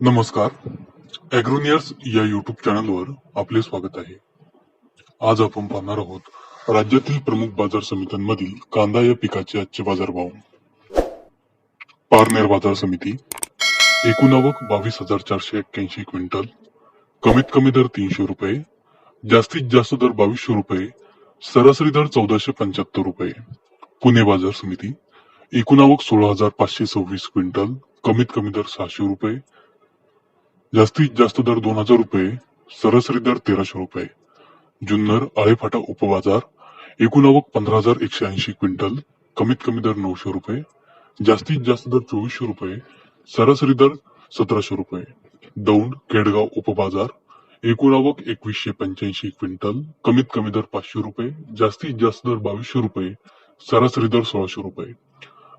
नमस्कार. ॲग्रोनियर्स या युट्यूब चॅनलवर आपले स्वागत आहे. आज आपण पाहणार आहोत राज्यातील प्रमुख बाजार समित्यांमधील कांदा या पिकाचे आजचे बाजारभाव. पारनेर बाजार समिती एकूण आवक बावीस हजार चारशे एक्क्याऐंशी क्विंटल कमीत कमी दर तीनशे रुपये जास्तीत जास्त दर बावीसशे रुपये सरासरी दर चौदाशे पंच्याहत्तर रुपये. पुणे बाजार समिती एकूण आवक सोळा हजार पाचशे सव्वीस क्विंटल कमीत कमी दर सहाशे रुपये जास्तीत जास्त दर दोन हजार रुपये सरासरी दर तेराशे रुपये. जुन्नर आळेफाटा उपबाजार एकूण आवक पंधरा हजार एकशे ऐंशी क्विंटल कमीत कमी दर नऊशे रुपये जास्तीत जास्त दर चोवीसशे रुपये सरासरी दर सतराशे रुपये. दौंड केडगाव उपबाजार एकूण आवक एकवीसशे पंच्याऐंशी क्विंटल कमीत कमी दर पाचशे रुपये जास्तीत जास्त दर बावीसशे रुपये सरासरी दर सोळाशे रुपये.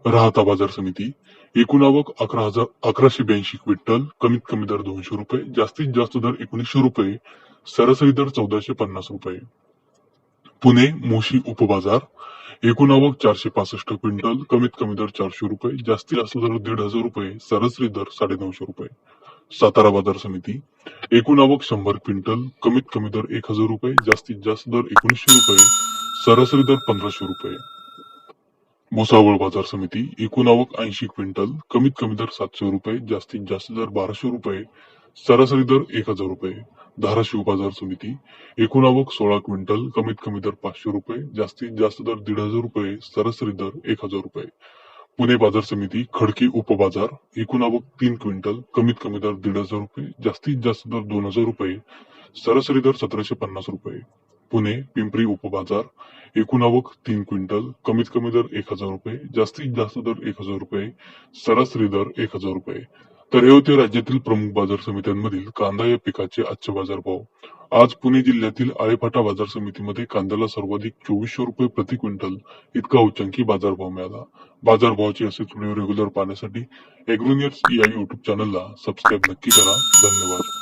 राहता बाजार समिती एकूण आवक अकरा हजार अकराशे ब्याऐंशी क्विंटल कमीत कमी दर दोनशे रुपये जास्तीत जास्त दर एकोणीसशे रुपये सरासरी दर चौदाशे पन्नास रुपये. पुणे मोशी उपबाजार एकूण आवक चारशे पासष्ट क्विंटल कमीत कमी दर चारशे रुपये जास्तीत जास्त दर दीड हजार रुपये सरासरी दर साडे नऊशे रुपये. सातारा बाजार समिती एकूण आवक शंभर क्विंटल कमीत कमी दर एक हजार रुपये जास्तीत जास्त दर एकोणीसशे रुपये सरासरी दर पंधराशे रुपये. भुसावळ बाजार समिती एकूण आवक ऐंशी क्विंटल कमीत कमी दर सातशे रुपये जास्तीत जास्त दर बाराशे रुपये सरासरी दर एक हजार रुपये. धाराशिव बाजार समिती एकूण आवक सोळा क्विंटल कमीत कमी दर पाचशे रुपये जास्तीत जास्त दर दीड हजार रुपये सरासरी दर एक हजार रुपये. पुणे बाजार समिती खडकी उपबाजार एकूण आवक तीन क्विंटल कमीत कमी दर दीड हजार रुपये जास्तीत जास्त दर दोन हजार रुपये सरासरी दर सतराशे पन्नास रुपये. पुणे पिंपरी उपबाजार एकूण आवक तीन क्विंटल कमीत कमी दर एक हजार रुपये जास्तीत जास्त दर एक हजार रुपये सरासरी दर एक हजार रुपये. तर हे होते राज्यातील प्रमुख बाजार समित्यांमधील कांदा या पिकाचे आजचे बाजारभाव. आज पुणे जिल्ह्यातील आळेफाटा बाजार समितीमध्ये कांद्याला सर्वाधिक चोवीसशे रुपये प्रति क्विंटल इतका उच्चांकी बाजारभाव मिळाला. बाजारभावाचे असे व्हिडिओ रेग्युलर पाहण्यासाठी एग्रोनियर्स या युट्यूब चॅनलला सबस्क्राईब नक्की करा. धन्यवाद.